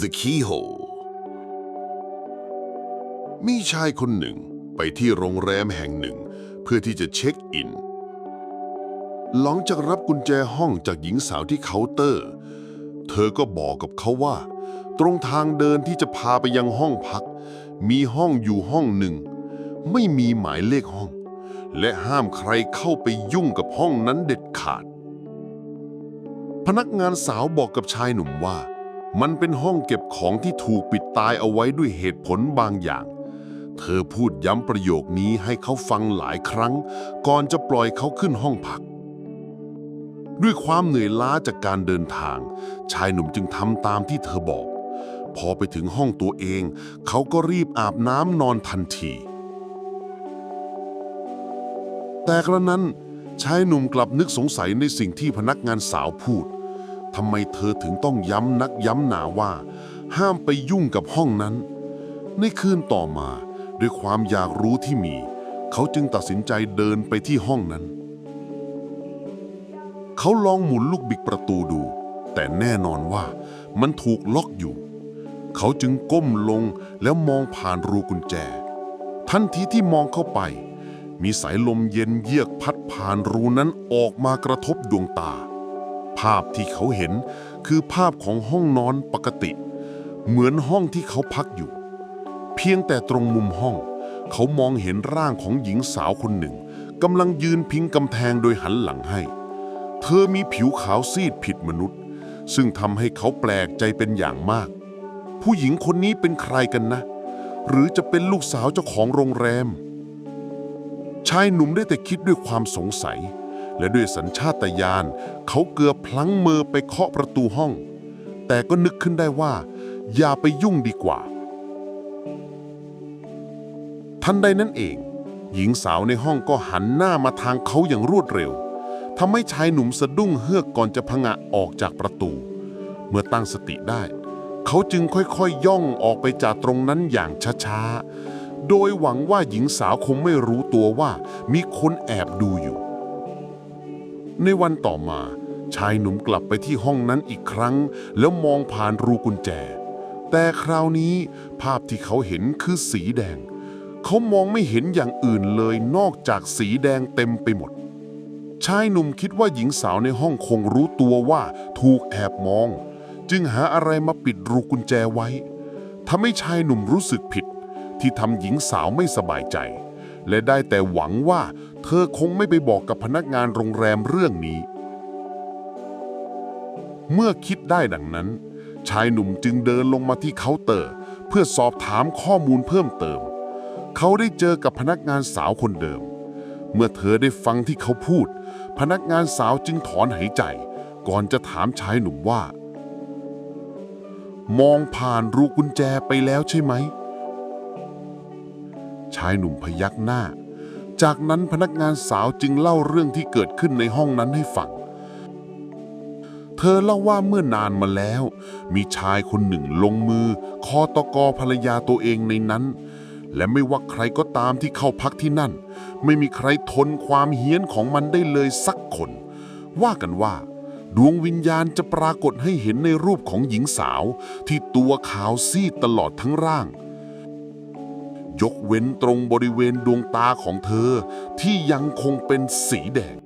The Keyhole มีชายคนหนึ่งไปที่โรงแรมแห่งหนึ่ง เพื่อที่จะเช็คอิน หลังจากรับกุญแจห้องจากหญิงสาวที่เคาน์เตอร์ เธอก็บอกกับเขาว่า ตรงทางเดินที่จะพาไปยังห้องพัก มีห้องอยู่ห้องหนึ่ง ไม่มีหมายเลขห้อง และห้ามใครเข้าไปยุ่งกับห้องนั้นเด็ดขาด พนักงานสาวบอกกับชายหนุ่มว่า มันเป็นห้องเก็บของที่ถูกปิดตายเอาไว้ด้วยเหตุผลบางอย่าง เธอพูดย้ำประโยคนี้ให้เขาฟังหลายครั้ง ก่อนจะปล่อยเขาขึ้นห้องพัก ด้วยความเหนื่อยล้าจากการเดินทาง ชายหนุ่มจึงทำตามที่เธอบอก พอไปถึงห้องตัวเอง เขาก็รีบอาบน้ำนอนทันที แต่กระนั้นชายหนุ่มกลับนึกสงสัยในสิ่งที่พนักงานสาวพูด ทำไมเธอถึงต้องย้ำนักย้ำหนาว่า ห้ามไปยุ่งกับห้องนั้น ในคืนต่อมาด้วยความอยากรู้ที่มี เขาจึงตัดสินใจเดินไปที่ห้องนั้น เขาลองหมุนลูกบิกประตูดู แต่แน่นอนว่ามันถูกล็อกอยู่ เขาจึงก้มลงแล้วมองผ่านรูกุญแจ ทันทีที่มองเข้าไป มีสายลมเย็นเยือกพัดผ่านรูนั้นออกมากระทบดวงตาาพที่เขาเห็นคือภาพของห้องนอนปกติ เหมือนห้องที่เขาพักอยู่ เพียงแต่ตรงมุมห้อง เขามองเห็นร่างของหญิงสาวคนหนึ่งกำลังยืนพิงกำแพงโดยหันหลังให้ เธอมีผิวขาวซีดผิดมนุษย์ ซึ่งทำให้เขาแปลกใจเป็นอย่างมาก ผู้หญิงคนนี้เป็นใครกันนะ หรือจะเป็นลูกสาวเจ้าของโรงแรม ชายหนุ่มได้แต่คิดด้วยความสงสัย และด้วยสัญชาตญาณเขาเกือบพลั้งมือไปเคาะประตูห้อง แต่ก็นึกขึ้นได้ว่า อย่าไปยุ่งดีกว่า ทันใดนั้นเอง หญิงสาวในห้องก็หันหน้ามาทางเขาอย่างรวดเร็วทำให้ชายหนุ่มสะดุ้งเฮือกก่อนจะพงะออกจากประตู เมื่อตั้งสติได้ เขาจึงค่อยๆย่องออกไปจากตรงนั้นอย่างช้าๆโดยหวังว่าหญิงสาวคงไม่รู้ตัวว่ามีคนแอบดูอยู่ ในวันต่อมา ชายหนุ่มกลับไปที่ห้องนั้นอีกครั้ง แล้วมองผ่านรูกุญแจ แต่คราวนี้ภาพที่เขาเห็นคือสีแดง เขามองไม่เห็นอย่างอื่นเลยนอกจากสีแดงเต็มไปหมด ชายหนุ่มคิดว่าหญิงสาวในห้องคงรู้ตัวว่าถูกแอบมอง จึงหาอะไรมาปิดรูกุญแจไว้ทำให้ชายหนุ่มรู้สึกผิด ที่ทำหญิงสาวไม่สบายใจ และได้แต่หวังว่า อคงไม่ไปบอกกับพนักงานโรงแรมเรื่องนี้ เมื่อคิดได้ดังนั้น ชายหนุ่มจึงเดินลงมาที่เคาน์เตอร์ เพื่อสอบถามข้อมูลเพิ่มเติม เขาได้เจอกับพนักงานสาวคนเดิม เมื่อเธอได้ฟังที่เขาพูด พนักงานสาวจึงถอนหายใจ ก่อนจะถามชายหนุ่มว่า มองผ่านรูกุญแจไปแล้วใช่ไหม ชายหนุ่มพยักหน้า จากนั้นพนักงานสาวจึงเล่าเรื่องที่เกิดขึ้นในห้องนั้นให้ฟัง เธอเล่าว่าเมื่อนานมาแล้ว มีชายคนหนึ่งลงมือ คอตกอภรรยาตัวเองในนั้น และไม่ว่าใครก็ตามที่เข้าพักที่นั่น ไม่มีใครทนความเฮี้ยนของมันได้เลยสักคน ว่ากันว่า ดวงวิญญาณจะปรากฏให้เห็นในรูปของหญิงสาว ที่ตัวขาวซีดตลอดทั้งร่าง ยกเว้นตรงบริเวณดวงตาของเธอที่ยังคงเป็นสีแดง